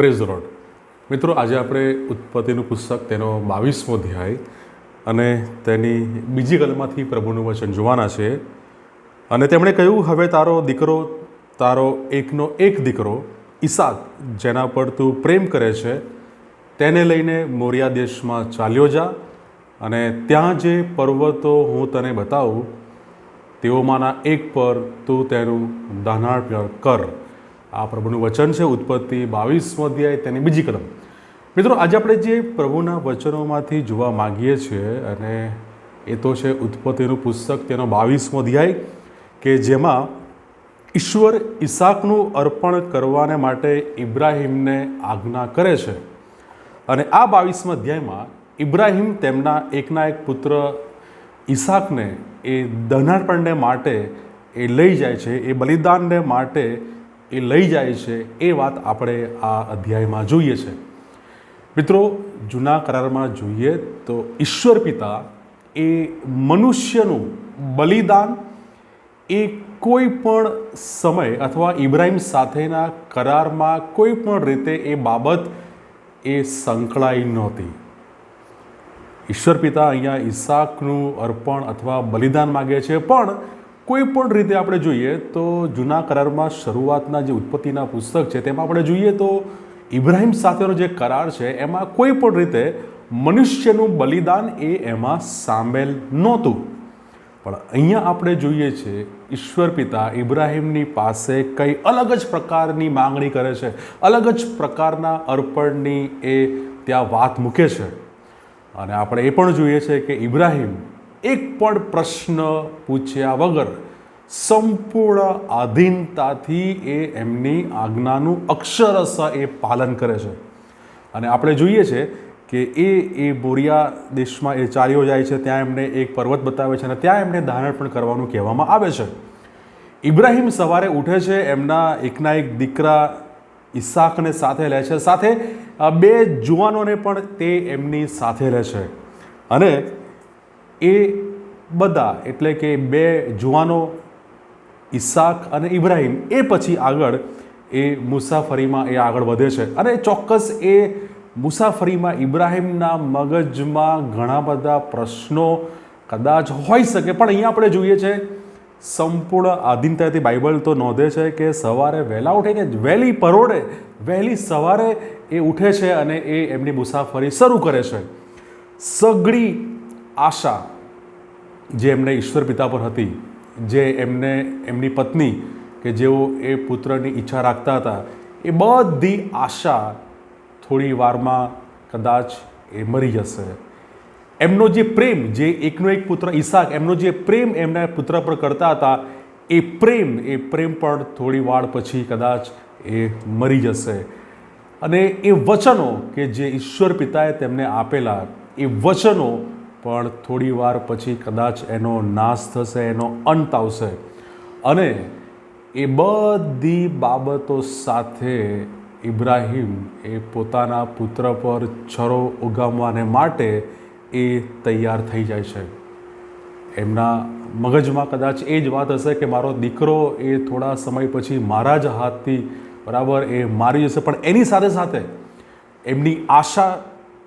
Praise road. મિત્રો, આજે આપણે ઉત્પત્તિનું પુસ્તક, તેનો બાવીસમો અધ્યાય અને તેની બીજી કલમાંથી પ્રભુનું વચન જોવાના છે. અને તેમણે કહ્યું, હવે તારો દીકરો, તારો એકનો એક દીકરો, ઈસાક, જેના પર તું પ્રેમ કરે છે, તેને લઈને મોરિયા દેશમાં ચાલ્યો જા અને ત્યાં જે પર્વતો હું તને બતાવું, તેઓમાંના એક પર તું તેનું દાનાળ કર. આ પ્રભુનું વચન છે, ઉત્પત્તિ બાવીસમો અધ્યાય, તેની બીજી કલમ. મિત્રો, આજે આપણે જે પ્રભુના વચનોમાંથી જોવા માગીએ છીએ, અને એ તો છે ઉત્પત્તિનું પુસ્તક, તેનો બાવીસમો અધ્યાય, કે જેમાં ઈશ્વર ઈસાકનું અર્પણ કરવાને માટે ઇબ્રાહિમને આજ્ઞા કરે છે. અને આ બાવીસમા અધ્યાયમાં ઇબ્રાહિમ તેમના એકના એક પુત્ર ઈસાકને એ દહનાર્પણને માટે એ લઈ જાય છે, એ બલિદાનને માટે એ લઈ જાય છે એ વાત આપણે આ અધ્યાયમાં જોઈએ છે. મિત્રો, જૂના કરારમાં જોઈએ તો ઈશ્વર પિતા એ મનુષ્યનું બલિદાન એ કોઈ પણ સમય અથવા ઇબ્રાહિમ સાથેના કરારમાં કોઈ પણ રીતે એ બાબત એ સંકળાઈ નહોતી. ઈશ્વર પિતા અહીંયા ઈસાકનું અર્પણ અથવા બલિદાન માગે છે, પણ કોઈ પણ રીતે આપણે જોઈએ તો જૂના કરારમાં શરૂઆતના જે ઉત્પત્તિના પુસ્તક છે તેમાં આપણે જોઈએ તો ઇબ્રાહિમ સાથેનો જે કરાર છે, એમાં કોઈ પણ રીતે મનુષ્યનું બલિદાન એ એમાં સામેલ નહોતું. પણ અહીંયા આપણે જોઈએ છે, ઈશ્વર પિતા ઇબ્રાહિમની પાસે કંઈ અલગ જ પ્રકારની માંગણી કરે છે, અલગ જ પ્રકારના અર્પણની એ ત્યાં વાત મૂકે છે. અને આપણે એ પણ જોઈએ છે કે ઇબ્રાહિમ એક પણ પ્રશ્ન પૂછ્યા વગર સંપૂર્ણ આધીનતાથી એ એમની આજ્ઞાનું અક્ષરશ એ પાલન કરે છે. અને આપણે જોઈએ છે કે એ એ બોરિયા દેશમાં એ ચાલ્યો જાય છે, ત્યાં એમને એક પર્વત બતાવે છે અને ત્યાં એમને ધારણ પણ કરવાનું કહેવામાં આવે છે. ઇબ્રાહિમ સવારે ઉઠે છે, એમના એકના એક દીકરા ઈસાકને સાથે લે છે, સાથે બે જુવાનોને પણ તે એમની સાથે લે છે. અને એ બધા, એટલે કે બે જુવાનો, ઈસાક અને ઇબ્રાહિમ, એ પછી આગળ એ મુસાફરીમાં એ આગળ વધે છે. અને ચોક્કસ એ મુસાફરીમાં ઇબ્રાહિમના મગજમાં ઘણા બધા પ્રશ્નો કદાચ હોઈ શકે. પણ અહીંયા આપણે જોઈએ છે, સંપૂર્ણ આધીનતાથી બાઇબલ તો નોંધે છે કે સવારે વહેલા ઉઠીને વહેલી પરોડે, વહેલી સવારે એ ઉઠે છે અને એ એમની મુસાફરી શરૂ કરે છે. સઘળી આશા જે એમને ઈશ્વર પિતા પર હતી, જે એમને, એમની પત્ની કે જેઓ એ પુત્રની ઈચ્છા રાખતા હતા, એ બધી આશા થોડી વારમાં કદાચ એ મરી જશે. એમનો જે પ્રેમ, જે એકનો એક પુત્ર ઈસાક, એમનો જે પ્રેમ એમના પુત્ર પર કરતા હતા, એ પ્રેમ એ પ્રેમ પણ થોડી વાર પછી કદાચ એ મરી જશે. અને એ વચનો કે જે ઈશ્વર પિતાએ તેમને આપેલા, એ વચનો પણ થોડી વાર પછી કદાચ એનો નાશ થશે, એનો અંત આવશે. અને એ બધી બાબતો સાથે ઇબ્રાહિમ એ પોતાના પુત્ર પર છરો ઉગામવાને માટે એ તૈયાર થઈ જાય છે. એમના મગજમાં કદાચ એ જ વાત હશે કે મારો દીકરો એ થોડા સમય પછી મારા જ હાથથી બરાબર એ મારી જશે, પણ એની સાથે સાથે એમની આશા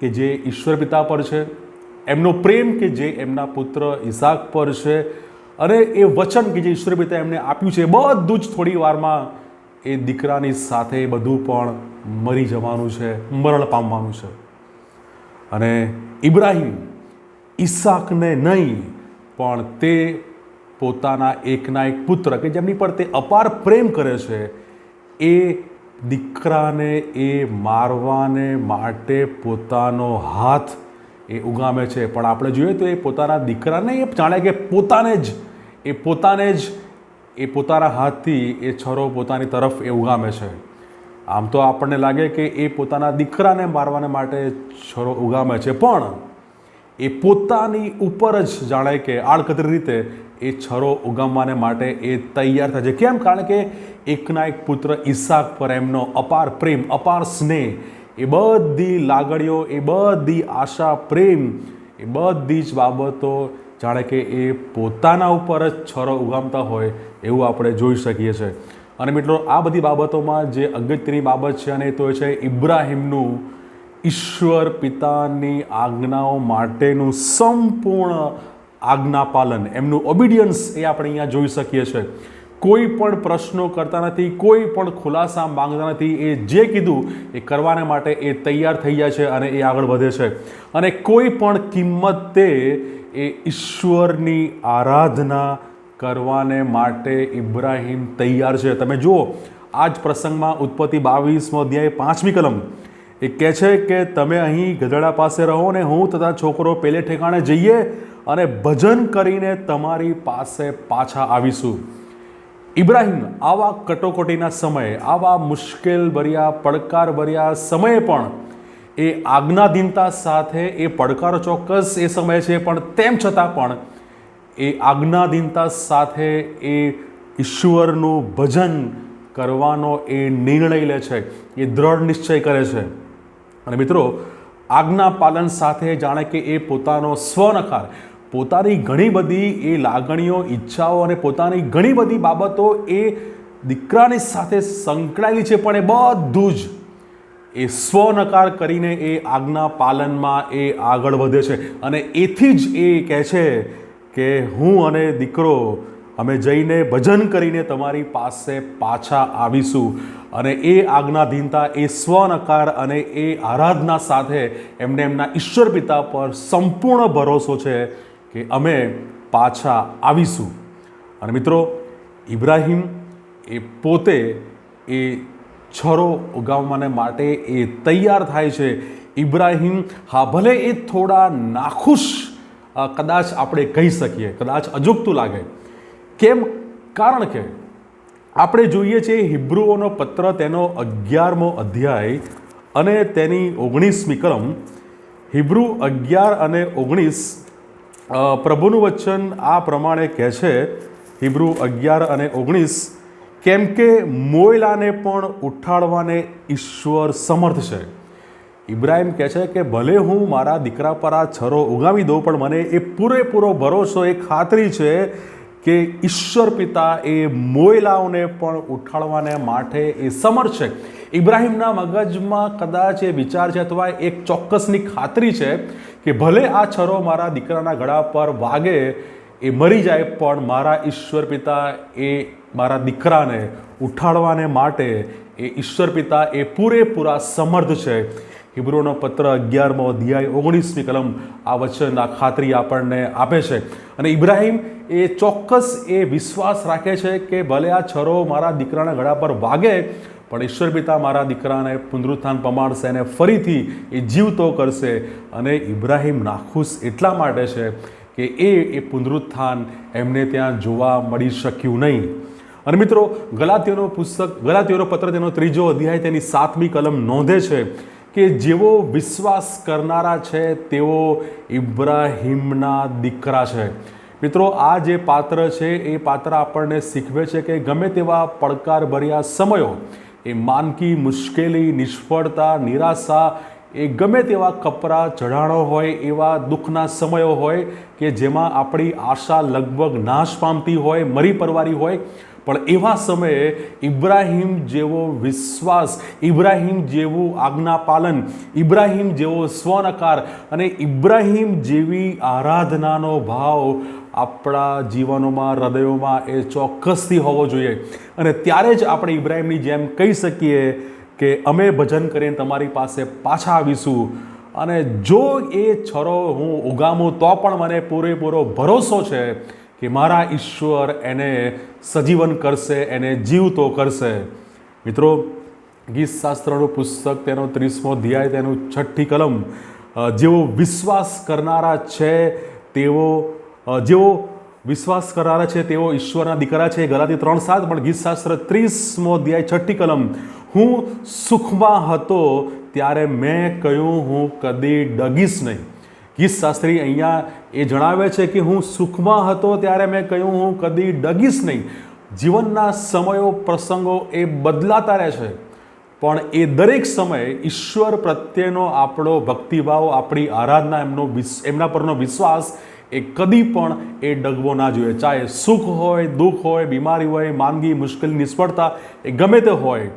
કે જે ઈશ્વર પિતા પર છે એમનો પ્રેમ કે જે એમના પુત્ર ઈસાક પર છે અને એ વચન કે જે ઈશ્વર પિતા એમને આપ્યું છે બધું જ થોડી વારમાં એ દીકરાની સાથે બધું પણ મરી જવાનું છે, મરણ પામવાનું છે. અને ઇબ્રાહિમ ઈસાકને નહીં, પણ તે પોતાના એકના એક પુત્ર કે જેમની પર તે અપાર પ્રેમ કરે છે, એ દીકરાને એ મારવાને માટે પોતાનો હાથ એ ઉગામે છે. પણ આપણે જોઈએ તો એ પોતાના દીકરાને એ જાણે કે પોતાને જ, એ પોતાને જ, એ પોતાના હાથથી એ છરો પોતાની તરફ એ ઉગામે છે. આમ તો આપણને લાગે કે એ પોતાના દીકરાને મારવાને માટે છરો ઉગામે છે. પણ એ પોતાની ઉપર જ જાણે કે આડકતરી રીતે એ છરો ઉગામવાને માટે એ તૈયાર થાય છે. કેમ? કારણ કે એકના એક પુત્ર ઈસાક પર એમનો અપાર પ્રેમ, અપાર સ્નેહ એ બધી લાગણીઓ, એ બધી આશા, પ્રેમ, એ બધી જ બાબતો જાણે કે એ પોતાના ઉપર જ છરો ઉગામતા હોય એવું આપણે જોઈ શકીએ છીએ અને મિત્રો, આ બધી બાબતોમાં જે અગત્યની બાબત છે અને તો છે ઇબ્રાહિમનું ઈશ્વર પિતાની આજ્ઞાઓ માટેનું સંપૂર્ણ આજ્ઞાપાલન. એમનું ઓબિડિયન્સ એ આપણે અહીંયા જોઈ શકીએ છીએ કોઈ પણ પ્રશ્નો કરતા નથી, કોઈ પણ ખુલાસા માંગતા નથી. એ જે કીધું એ કરવાને માટે એ તૈયાર થઈ જાય છે અને એ આગળ વધે છે. અને કોઈ પણ કિંમતે એ ઈશ્વરની આરાધના કરવાને માટે ઇબ્રાહિમ તૈયાર છે. તમે જુઓ આ જ પ્રસંગમાં ઉત્પત્તિ બાવીસમો અધ્યાય, પાંચમી કલમ એ કહે છે કે તમે અહીં ગધડા પાસે રહો ને હું તથા છોકરો પેલે ઠેકાણે જઈએ અને ભજન કરીને તમારી પાસે પાછા આવીશું. ઇબ્રાહિમ, આવા કટોકટીના સમયે, આવા મુશ્કેલ ભર્યા પડકાર ભર્યા સમયે પણ એ આજ્ઞાધીનતા સાથે એ પડકારો ચોક્કસ એ સમય છે, પણ તેમ છતાં પણ એ આજ્ઞાધીનતા સાથે એ ઈશ્વરનું ભજન કરવાનો એ નિર્ણય લે છે, એ દ્રઢ નિશ્ચય કરે છે. અને મિત્રો, આજ્ઞા પાલન સાથે જાણે કે એ પોતાનો સ્વનકાર પોતાની ઘણી બધી એ લાગણીઓ, ઈચ્છાઓ અને પોતાની ઘણી બધી બાબતો એ દીકરાની સાથે સંકળાયેલી છે, પણ એ બધું જ એ સ્વનકાર કરીને એ આજ્ઞા પાલનમાં એ આગળ વધે છે. અને એથી જ એ કહે છે કે, હું અને દીકરો અમે જઈને ભજન કરીને તમારી પાસે પાછા આવીશું. અને એ આજ્ઞાધીનતા, એ સ્વનકાર અને એ આરાધના સાથે એમને એમના ઈશ્વર પિતા પર સંપૂર્ણ ભરોસો છે. કે અમે પાછા આવીશું. અને મિત્રો, ઇબ્રાહિમ એ પોતે એ છરો ઉગાવવાને માટે એ તૈયાર થાય છે. ઇબ્રાહિમ, હા, ભલે એ થોડા નાખુશ કદાચ આપણે કહી શકીએ, કદાચ અજુગતું લાગે. કેમ? કારણ કે આપણે જોઈએ છીએ હિબ્રુઓનો પત્ર તેનો અગિયારમો અધ્યાય અને તેની ઓગણીસમી કલમ. હિબ્રુ અગિયાર અને ઓગણીસ પ્રભુનું વચન આ પ્રમાણે કહે છે, હિબ્રુ અગિયાર અને ઓગણીસ, કેમ કે મોયલાને પણ ઉઠાડવાને ઈશ્વર સમર્થ છે. ઇબ્રાહિમ કહે છે કે, ભલે હું મારા દીકરા પર આ છરો ઉગાવી દઉં, પણ મને એ પૂરેપૂરો ભરોસો, એ ખાતરી છે કે ઈશ્વર પિતા એ મોયલાઓને પણ ઉઠાડવાને માટે એ સમર્થ છે. ઇબ્રાહિમના મગજમાં કદાચ એ વિચાર છે અથવા એક ચોક્કસની ખાતરી છે કે ભલે આ છરો મારા દીકરાના ગળા પર વાગે, એ મરી જાય, પણ મારા ઈશ્વર પિતા એ મારા દીકરાને ઉઠાડવાને માટે એ ઈશ્વર પિતા એ પૂરેપૂરા સમર્થ છે. હિબ્રોનો પત્ર અગિયારમો અધ્યાય ઓગણીસમી કલમ આ વચન આ ખાતરી આપણને આપે છે. અને ઇબ્રાહિમ એ ચોક્કસ એ વિશ્વાસ રાખે છે કે ભલે આ છરો મારા દીકરાના ગળા પર વાગે પણ ઈશ્વર પિતા મારા દીકરાને પુનરુત્થાન પમાડશે અને ફરીથી એ જીવતો કરશે. અને ઇબ્રાહિમ નાખુશ એટલા માટે છે કે એ એ પુનરુત્થાન એમને ત્યાં જોવા મળી શક્યું નહીં. અને મિત્રો ગલાતીઓનો પુસ્તક ગલાતીઓનો પત્ર તેનો ત્રીજો અધ્યાય તેની સાતમી કલમ નોંધે છે કે જેવો વિશ્વાસ કરનારા છે તેઓ ઇબ્રાહિમના દીકરા છે. મિત્રો, આ જે પાત્ર છે, એ પાત્ર આપણને શીખવે છે કે ગમે તેવા પડકારભર્યા સમયો એ માનકી, મુશ્કેલી, નિષ્ફળતા, નિરાશા, એ ગમે તેવા કપરા, ચઢાણો હોય, એવા દુઃખના સમયો હોય કે જેમાં આપણી આશા લગભગ નાશ પામતી હોય, મરી પરવારી હોય પણ એવા સમયે ઇબ્રાહિમ જેવો વિશ્વાસ, ઇબ્રાહિમ જેવું આજ્ઞાપાલન ઇબ્રાહિમ જેવો સ્વનકાર અને ઇબ્રાહિમ જેવી આરાધનાનો ભાવ આપણા જીવનોમાં, હૃદયોમાં એ ચોક્કસથી હોવો જોઈએ. અને ત્યારે જ આપણે ઇબ્રાહિમની જેમ કહી શકીએ કે અમે ભજન કરીને તમારી પાસે પાછા આવીશું. અને જો એ છરો હું ઉગામું તો પણ મને પૂરેપૂરો ભરોસો છે. કે મારા ઈશ્વર એને સજીવન કરશે, એને જીવતો કરશે. મિત્રો ગીત શાસ્ત્રનું પુસ્તક તેનો ત્રીસમો અધ્યાય, તેનું છઠ્ઠી કલમ જેઓ વિશ્વાસ કરનારા છે, તેઓ જેઓ વિશ્વાસ કરનારા છે, તેઓ ઈશ્વરના દીકરા છે ગલાથી ત્રણ સાત, પણ ગીતશાસ્ત્ર ત્રીસમો અધ્યાય, છઠ્ઠી કલમ, હું સુખમાં હતો ત્યારે મેં કહ્યું હું કદી ડગીશ નહીં. ગીતશાસ્ત્રી અહીંયા એ જણાવે છે કે હું સુખમાં હતો ત્યારે મેં કહ્યું, હું કદી ડગીશ નહીં. જીવનના સમયો, પ્રસંગો એ બદલાતા રહે છે. પણ એ દરેક સમયે ઈશ્વર પ્રત્યેનો આપણો ભક્તિભાવ, આપણી આરાધના, એમનો એમના પરનો વિશ્વાસ એ કદી પણ એ ડગવો ના જોઈએ. ચાહે સુખ હોય, દુઃખ હોય, બીમારી હોય, માંદગી, મુશ્કેલી, નિષ્ફળતા, એ ગમે તે હોય,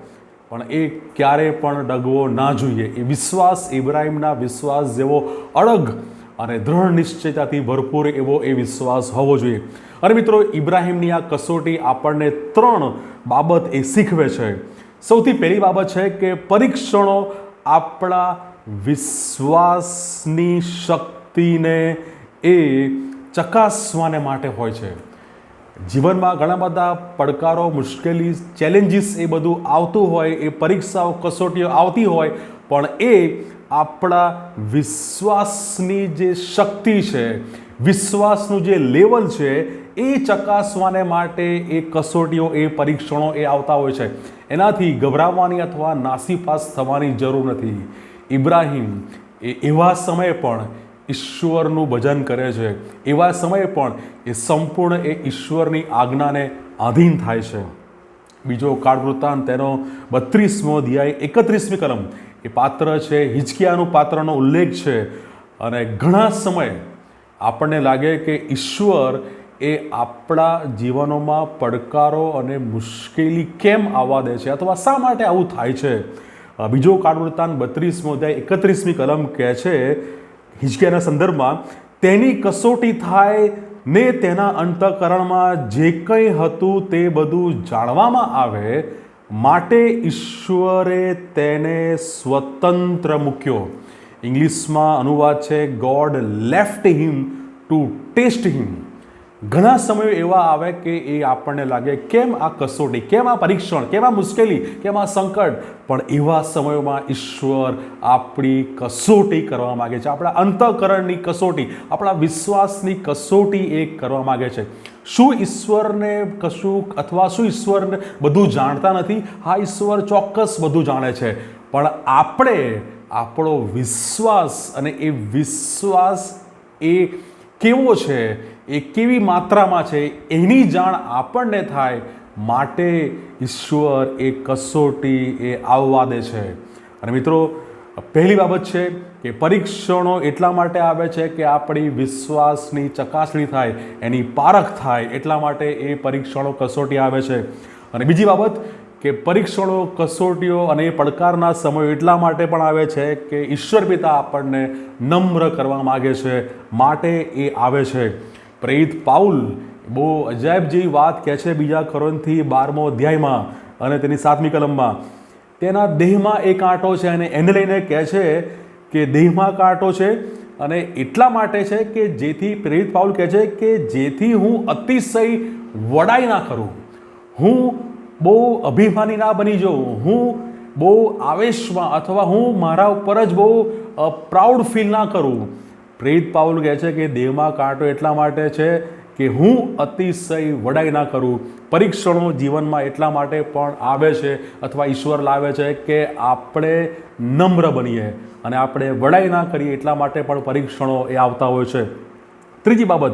પણ એ ક્યારે પણ ડગવો ના જોઈએ. એ વિશ્વાસ, ઇબ્રાહીમના વિશ્વાસ જેવો અડગ અને દૃઢ નિશ્ચયતાથી ભરપૂર એવો એ વિશ્વાસ હોવો જોઈએ. અને મિત્રો, ઇબ્રાહિમની આ કસોટી આપણને ત્રણ બાબત એ શીખવે છે. સૌથી પહેલી બાબત છે કે પરીક્ષણો આપણા વિશ્વાસની શક્તિને એ ચકાસવાને માટે હોય છે. જીવનમાં ઘણા બધા પડકારો, મુશ્કેલી ચેલેન્જીસ એ બધું આવતું હોય, એ પરીક્ષાઓ, કસોટીઓ આવતી હોય, પણ એ આપણા વિશ્વાસની જે શક્તિ છે, વિશ્વાસનું જે લેવલ છે, એ ચકાસવાને માટે એ કસોટીઓ, એ પરીક્ષણો એ આવતા હોય છે. એનાથી ગભરાવાની અથવા નાસીપાસ થવાની જરૂર નથી. ઇબ્રાહીમ એ એવા સમયે પણ ઈશ્વરનું ભજન કરે છે. એવા સમયે પણ એ સંપૂર્ણ એ ઈશ્વરની આજ્ઞાને આધીન થાય છે. બીજો કાળ વૃત્તાંત તેનો બત્રીસમો અધ્યાય એકત્રીસમી કલમ. એ પાત્ર છે હિચકિયાનું પાત્રનો ઉલ્લેખ છે. અને ઘણા સમયે આપણને લાગે કે ઈશ્વર એ આપણા જીવનોમાં પડકારો અને મુશ્કેલી કેમ આવવા દે છે અથવા શા માટે આવું થાય છે? બીજો કાળવૃત્તાંત બત્રીસમો અધ્યાય એકત્રીસમી કલમ કહે છે હિચકિયાના સંદર્ભમાં, તેની કસોટી થાય ને તેના અંતઃકરણમાં જે કંઈ હતું તે બધું જાણવામાં આવે માટે ઈશ્વરે તેને સ્વતંત્ર મૂક્યો. ઇંગ્લિશમાં અનુવાદ છે God left him to test him ઘણા સમયો એવા આવે કે એ આપણને લાગે, કેમ આ કસોટી? કેમ આ પરીક્ષણ? કેમ આ મુશ્કેલી? કેમ આ સંકટ? પણ એવા સમયોમાં ઈશ્વર આપણી કસોટી કરવા માગે છે. આપણા અંતઃકરણની કસોટી, આપણા વિશ્વાસની કસોટી એ કરવા માગે છે. શું ઈશ્વરને કશું અથવા શું ઈશ્વરને બધું જાણતા નથી? હા, ઈશ્વર ચોક્કસ બધું જાણે છે. પણ આપણે આપણો વિશ્વાસ અને એ વિશ્વાસ એ કેવો છે? એ કેવી માત્રામાં છે? એની જાણ આપણને થાય. માટે ઈશ્વર એ કસોટી એ આવવા દે છે. અને મિત્રો, પહેલી બાબત છે કે પરીક્ષણો એટલા માટે આવે છે કે આપણી વિશ્વાસની ચકાસણી થાય, એની પારખ થાય, એટલા માટે એ પરીક્ષણો કસોટી આવે છે. અને બીજી બાબત કે પરીક્ષણો, કસોટીઓ અને એ પડકારના સમયો એટલા માટે પણ આવે છે કે ઈશ્વર પિતા આપણને નમ્ર કરવા માગે છે, માટે એ આવે છે. પ્રેરિત પાઉલ બહુ અજાયબ જેવી વાત કહે છે બીજા ખરોનથી બારમો અધ્યાયમાં અને તેની સાતમી કલમમાં. તેના દેહમાં એક આંટો છે અને એને લઈને કહે છે કે દેહમાં કાંટો છે અને એટલા માટે છે કે જેથી પ્રેરિત પાઉલ કહે છે કે જેથી હું અતિશય વડાઈ ના કરું. હું બહુ અભિમાની ના બની જાઉં. હું બહુ આવેશમાં અથવા હું મારા ઉપર જ બહુ પ્રાઉડ ફીલ ના કરું. પ્રેરિત પાઉલ કહે છે કે દેહમાં કાંટો એટલા માટે છે કે હું અતિશય વડાઈ ના કરું. પરીક્ષણો જીવનમાં એટલા માટે પણ આવે છે અથવા ઈશ્વર લાવે છે કે આપણે નમ્ર બનીએ અને આપણે વડાઈ ના કરીએ એટલા માટે પણ પરીક્ષણો એ આવતા હોય છે. ત્રીજી બાબત,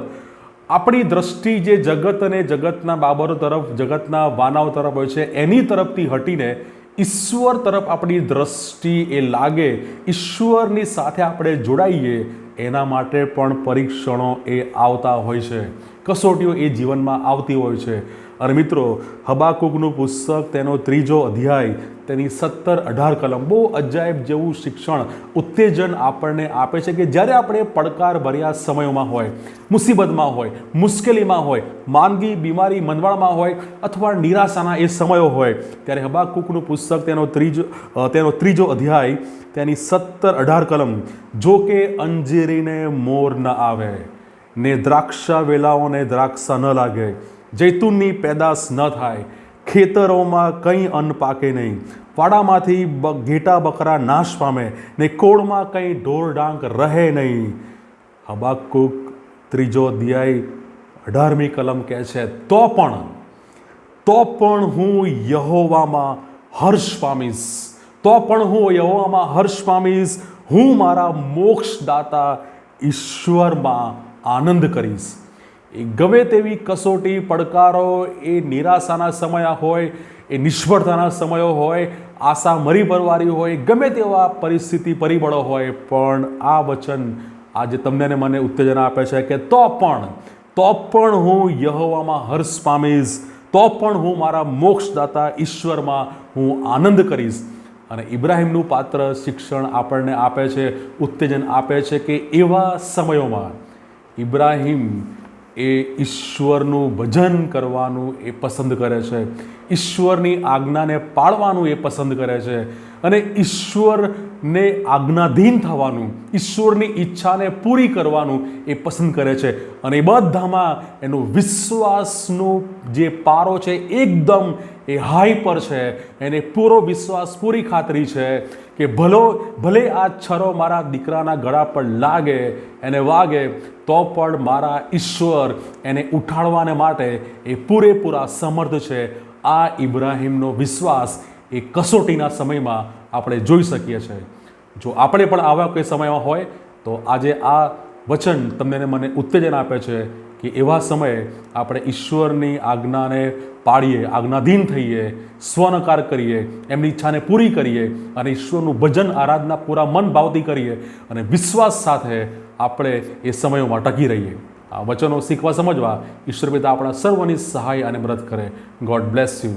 આપણી દ્રષ્ટિ જે જગત અને જગતના બાબતો તરફ, જગતના વાનાઓ તરફ હોય છે, એની તરફથી હટીને ઈશ્વર તરફ આપણી દ્રષ્ટિ એ લાગે, ઈશ્વરની સાથે આપણે જોડાઈએ, એના માટે પણ પરીક્ષણો એ આવતા હોય છે. કસોટીઓ એ જીવનમાં આવતી હોય છે. અને મિત્રો, હબાકુકનું પુસ્તક તેનો ત્રીજો અધ્યાય, તેની સત્તર અઢાર કલમ, બહુ અજાયબ જેવું શિક્ષણ ઉત્તેજન આપણને આપે છે કે જ્યારે આપણે પડકાર ભર્યા સમયોમાં હોય, મુસીબતમાં હોય, મુશ્કેલીમાં હોય, માંદગી, બીમારી મંદવાળમાં હોય અથવા નિરાશાના એ સમયો હોય, ત્યારે હબાકુકનું પુસ્તક તેનો ત્રીજો તેનો ત્રીજો અધ્યાય, તેની સત્તર અઢાર કલમ, જો કે અંજીરીને મોર ન આવે, ને દ્રાક્ષા વેલાઓને દ્રાક્ષા ન લાગે જૈતુનની પેદાશ ન થાય, ખેતરોમાં કંઈ અન્ન પાકે નહીં. વાડામાંથી બ- ઘેટા બકરા નાશ પામે ને કોળમાં કંઈ ઢોર ડાંક રહે નહીં. હબાકુક ત્રીજો અધ્યાય અઢારમી કલમ કહે છે, તો પણ તો પણ હું યહોવામાં હર્ષ પામીશ. તો પણ હું યહોવામાં હર્ષ પામીશ. હું મારા મોક્ષદાતા ઈશ્વરમાં આનંદ કરીશ. ગમે તેવી કસોટી, પડકારો, એ નિરાશાના સમય હોય, એ નિષ્ફળતાના સમયો હોય, આશા મરી પરવારી હોય, ગમે તેવા પરિસ્થિતિ પરિબળો હોય, પણ આ વચન આજે તમને ને મને ઉત્તેજન આપે છે કે તો પણ તો પણ હું યહોવામાં હર્ષ પામીશ, તો પણ હું મારા મોક્ષદાતા ઈશ્વરમાં હું આનંદ કરીશ. અને ઇબ્રાહિમનું પાત્ર શિક્ષણ આપણને આપે છે, ઉત્તેજન આપે છે કે એવા સમયોમાં ઇબ્રાહિમ એ ઈશ્વરનું ભજન કરવાનું એ પસંદ કરે છે. ઈશ્વરની આજ્ઞાને પાળવાનું એ પસંદ કરે છે. અને ઈશ્વરને આજ્ઞાધીન થવાનું, ઈશ્વરની ઈચ્છાને પૂરી કરવાનું એ પસંદ કરે છે. અને એ બધામાં એનો વિશ્વાસનું જે પારો છે, એકદમ એ હાઈ પર છે. એને પૂરો વિશ્વાસ, પૂરી ખાતરી છે કે ભલો, ભલે આ છરો મારા દીકરાના ગળા પર લાગે, એને વાગે, તો પણ મારા ઈશ્વર એને ઉઠાડવાને માટે એ પૂરેપૂરા સમર્થ છે. આ ઇબ્રાહીમનો વિશ્વાસ એ કસોટીના સમયમાં આપણે જોઈ શકીએ છીએ. જો આપણે પણ આવા કોઈ સમયમાં હોય, તો આજે આ વચન તમને મને ઉત્તેજન આપે છે કે એવા સમયે આપણે ઈશ્વરની આજ્ઞાને પાડીએ આજ્ઞાધીન થઈએ, સ્વનકાર કરીએ, એમની ઈચ્છાને પૂરી કરીએ અને ઈશ્વરનું ભજન, આરાધના પૂરા મન ભાવથી કરીએ અને વિશ્વાસ સાથે આપણે એ સમયોમાં ટકી રહીએ. આ વચનો શીખવા સમજવા ઈશ્વર પિતા આપણા સર્વની સહાય અને મદદ કરે. God bless you